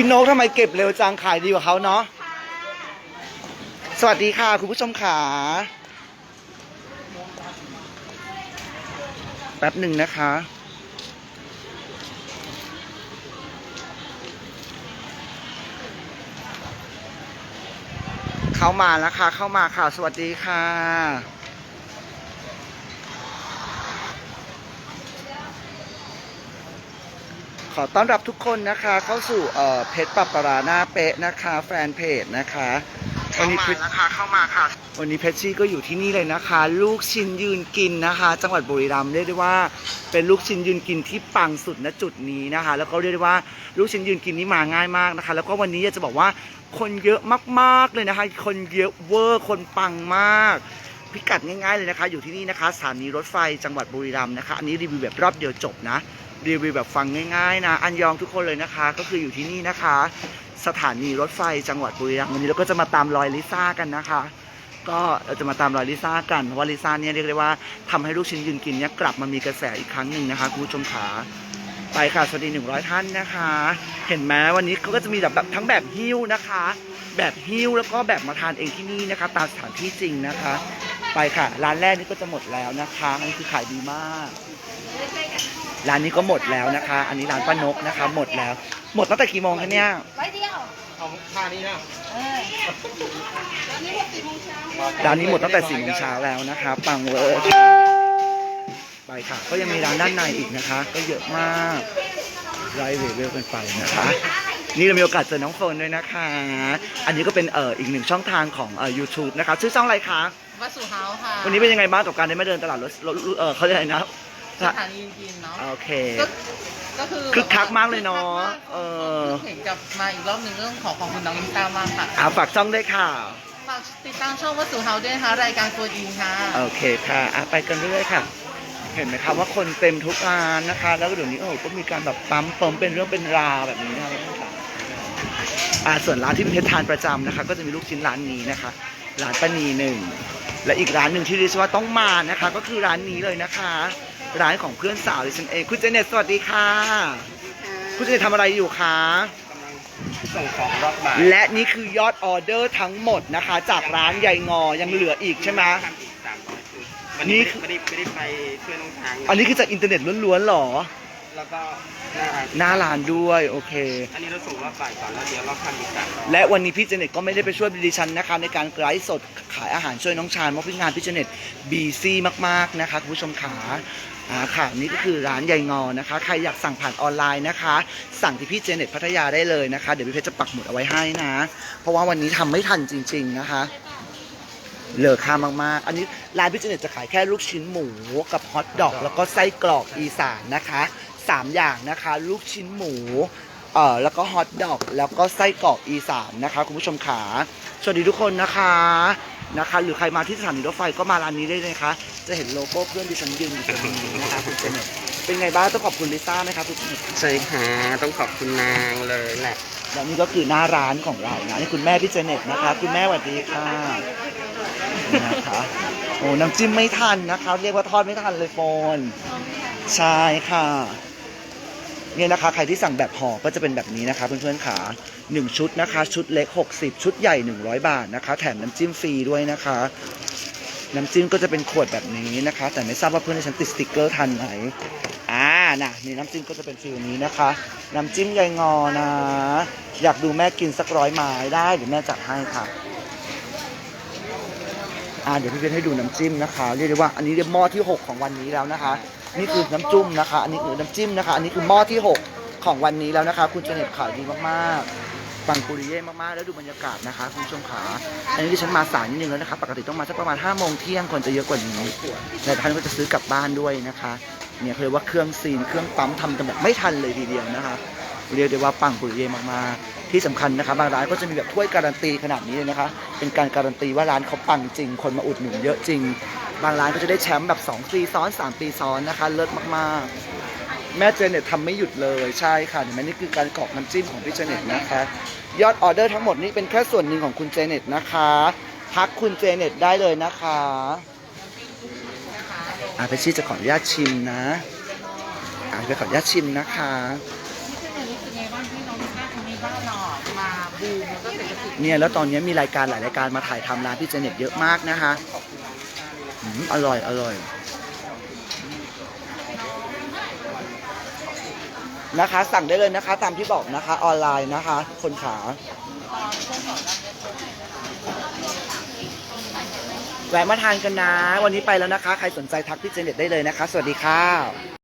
พี่นกทำไมเก็บเร็วจังขายดีกว่าเขาเนาะสวัสดีค่ะคุณผู้ชมขาแป๊บหนึ่งนะคะ เข้ามาแล้วค่ะ เข้ามาค่ะ สวัสดีค่ะ อต้อนรับทุกคนนะคะ เข้าสู่เอ่อเพชรปับปราหน้าเป๊ะนะคะ แฟนเพจนะคะวันนี้เพชรนะคะเข้ามาค่ะ วันนี้เพชรชี่ก็อยู่ที่นี่เลยนะคะ ลูกชิ้นยืนกินนะคะ จังหวัดบุรีรัมย์เรียกได้ว่าเป็นลูกชิ้นยืนกินที่ปังสุดณจุดนี้นะคะ แล้วก็เรียกได้ว่าลูกชิ้นยืนกินนี้มาง่ายมากนะคะ แล้วก็วันนี้อยากจะบอกว่าคนเยอะมากๆเลยนะคะ คนเยอะเวอร์คนปังมาก พิกัดง่ายๆเลยนะคะ อยู่ที่นี่นะคะสถานีรถไฟจังหวัดบุรีรัมย์นะคะ อันนี้รีวิวแบบรอบเดียวจบนะ รีวิวแบบฟังง่ายๆนะ อันยองทุกคนเลยนะคะ ก็คืออยู่ที่นี่นะคะ สถานีรถไฟจังหวัดบุรีรัมย์วันนี้เราก็จะมาตามรอยลิซ่ากันนะคะ ก็เราจะมาตามรอยลิซ่ากันเพราะว่าลิซ่าเนี่ยเรียกได้ว่าทำให้ลูกชิ้นยืนกินเนี่ยกลับมามีกระแสอีกครั้งหนึ่งนะคะคุณผู้ชมขาไปค่ะสวัสดี100ท่านนะคะ เห็นไหมวันนี้เขาก็จะมีแบบทั้งแบบหิ้วนะคะ แบบหิ้วแล้วก็แบบมาทานเองที่นี่นะคะ ตามสถานที่จริงนะคะ ไปค่ะ ร้านแรกนี่ก็จะหมดแล้วนะคะอันนี้คือขายดีมาก ร้านนี้ก็หมดแล้วนะคะ อันนี้ร้านป้านกนะคะ หมดแล้ว หมดตั้งแต่กี่โมงคะเนี่ยร้อยเดียวเอาท่านี้นะเอออันนี้หมดสี่โมงเช้าร้านนี้หมดตั้งแต่สี่โมงเช้าแล้วนะคะ ปังเวอร์ไปค่ะ ก็ยังมีร้านด้านในอีกนะคะ ก็เยอะมากไร่เวเวลกันไปนะคะนี่เรามีโอกาสเจอน้องโฟนด้วยนะคะ อันนี้ก็เป็นเอ่ออีกหนึ่งช่องทางของเอ่อ YouTube นะคะชื่อช่องอะไรคะวัดสุเฮาค่ะ วันนี้เป็นยังไงบ้างกับการได้มาเดินตลาดรถรถเออเขาเรียกอะไรนะ สถานีกินเนาะโอเคก็ก็คือคึกคักมากเลยเนาะเออเห็นกลับมาอีกรอบหนึ่งเรื่องของของคุณน้องลิซ่ามากค่ะอ่าฝากช่องด้วยค่ะฝากติดตามช่องวัดสุเฮาด้วยนะคะรายการตัวอินค่ะโอเคค่ะอะไปกันเรื่อยๆค่ะ เห็นไหมคะว่าคนเต็มทุกร้านนะคะ แล้วก็เดี๋ยวนี้โอ้โหก็มีการแบบปั๊มเปิมเป็นเรื่องเป็นราวแบบนี้นะคะอ่าส่วนร้านที่เป็นเพชรทานประจำนะคะ ก็จะมีลูกชิ้นร้านนี้นะคะร้านป้านีหนึ่งและอีกร้านหนึ่งที่ดิฉันว่าต้องมานะคะ ก็คือร้านนี้เลยนะคะ ร้านของเพื่อนสาวดิฉันเองคุณเจเน็ตสวัสดีค่ะ คุณเจเน็ตทำอะไรอยู่คะส่งของรอบบ่ายและนี่คือยอดออเดอร์ทั้งหมดนะคะ จากร้านใยงอยังเหลืออีกใช่ไหมทำอีกสามร้อยชุดวันนี่นี้คือไม่ได้ไม่ได้ไปช่วยน้องช้างะอันนี้คือจากอินเทอร์เน็ตล้วนๆหรอ แล้วก็หน้าร้านหน้าร้านด้วยโอเค อันนี้เราส่งรอบบ่ายก่อนแล้วเดี๋ยวเราทำอีกสามร้อยและวันนี้พี่เจเน็ตก็ไม่ได้ไปช่วยดิฉันนะคะในการไลฟ์สดขายอาหารช่วยน้องชายเพราะพี่งานพี่เจเน็ตบีซีมากๆนะคะคุณผู้ชมขาอ่าค่ะนี่ก็คือร้านใยงอนะคะ ใครอยากสั่งผ่านออนไลน์นะคะ สั่งที่พี่เจเน็ตพัทยาได้เลยนะคะ เดี๋ยวพี่เพชรจะปักหมุดเอาไว้ให้นะ เพราะว่าวันนี้ทำไม่ทันจริง ๆนะคะ เหลือค่ามากๆ อันนี้ร้านพี่เจเน็ตจะขายแค่ลูกชิ้นหมูกับฮอทดอก แล้วก็ไส้กรอกอีสานนะคะ สามอย่างนะคะ ลูกชิ้นหมูเอ่อแล้วก็ฮอทดอกแล้วก็ไส้กรอกอีสานนะคะคุณผู้ชมขาสวัสดีทุกคนนะคะนะคะ หรือใครมาที่สถานีรถไฟก็มาร้านนี้ได้เลยนะคะ จะเห็นโลโก้เพื่อนดิฉันยืนอยู่ตรงนี้นะคะคุณเจเน็ตเป็นไงบ้างต้องขอบคุณลิซ่าไหมคะคุณเจเน็ตใช่ค่ะต้องขอบคุณนางเลยแหละและนี่ก็คือหน้าร้านของเรานะนี่คุณแม่พี่เจเน็ตนะคะ คุณแม่สวัสดีค่ะนี่นะคะโอ้น้ำจิ้มไม่ทันนะคะ เรียกว่าทอดไม่ทันเลยโฟนใช่ค่ะ เนี่ยนะคะ ใครที่สั่งแบบห่อก็จะเป็นแบบนี้นะคะ เพื่อนๆขาหนึ่งชุดนะคะ ชุดเล็ก 60 ชุดใหญ่ 100 บาทนะคะ แถมน้ำจิ้มฟรีด้วยนะคะ น้ำจิ้มก็จะเป็นขวดแบบนี้นะคะ แต่ไม่ทราบว่าเพื่อนในฉันติดสติกเกอร์ทันไหมอ่าน่ะนี่น้ำจิ้มก็จะเป็นฟิลนี้นะคะ น้ำจิ้มยายงอนะ อยากดูแม่กินสักร้อยไม้ได้เดี๋ยวแม่จัดให้ค่ะอ่าเดี๋ยวพี่เพชรให้ดูน้ำจิ้มนะคะ เรียกได้ว่าอันนี้เรียกหม้อที่ 6 ของวันนี้แล้วนะคะ นี่คือน้ำจุ้มนะคะ อันนี้คือน้ำจิ้มนะคะ อันนี้คือหม้อที่ 6 ของวันนี้แล้วนะคะ คุณเจเน็ตขายดีมากๆปังปุริเย่มากๆ แล้วดูบรรยากาศนะคะ คุณผู้ชมขาอันนี้ที่ฉันมาสายนิดนึงแล้วนะคะ ปกติต้องมาสักประมาณ5โมงเที่ยงคนจะเยอะกว่านี้แต่ท่านก็จะซื้อกลับบ้านด้วยนะคะ เนี่ยเขาเรียกว่าเครื่องซีนเครื่องปั๊มทำกันแบบไม่ทันเลยทีเดียวนะคะ เรียกได้ว่าปังปุริเย่มากๆที่สำคัญนะคะบางร้านก็จะมีแบบถ้วยการันตีขนาดนี้เลยนะคะ เป็นการการันตีว่าร้านเขาปังจริง คนมาอุดหนุนเยอะจริง บางร้านก็จะได้แชมป์แบบ2ปีซ้อน 3 ปีซ้อนนะคะ เลิศมากๆ แม่เจเน็ตทำไม่หยุดเลยใช่ค่ะเห็นไหมนี่คือการกรอกน้ำจิ้มของพี่เจเน็ตนะคะ ยอดออเดอร์ทั้งหมดนี่เป็นแค่ส่วนหนึ่งของคุณเจเน็ตนะคะทักคุณเจเน็ตได้เลยนะคะอาไปชี่จะขออนุญาตชิมนะอาไปขออนุญาตชิมนะคะ ที่เป็นรู้สึกไงบ้างที่น้องลิซ่าทำในบ้านเรา เนี่ยแล้วตอนนี้มีรายการหลายรายการมาถ่ายทำร้านพี่เจเน็ตเยอะมากนะคะอืมอร่อยอร่อยนะคะ สั่งได้เลยนะคะ ตามที่บอกนะคะ ออนไลน์นะคะ คนขาแวะมาทานกันนะ วันนี้ไปแล้วนะคะ ใครสนใจทักพี่เจเน็ตได้เลยนะคะ สวัสดีค่ะ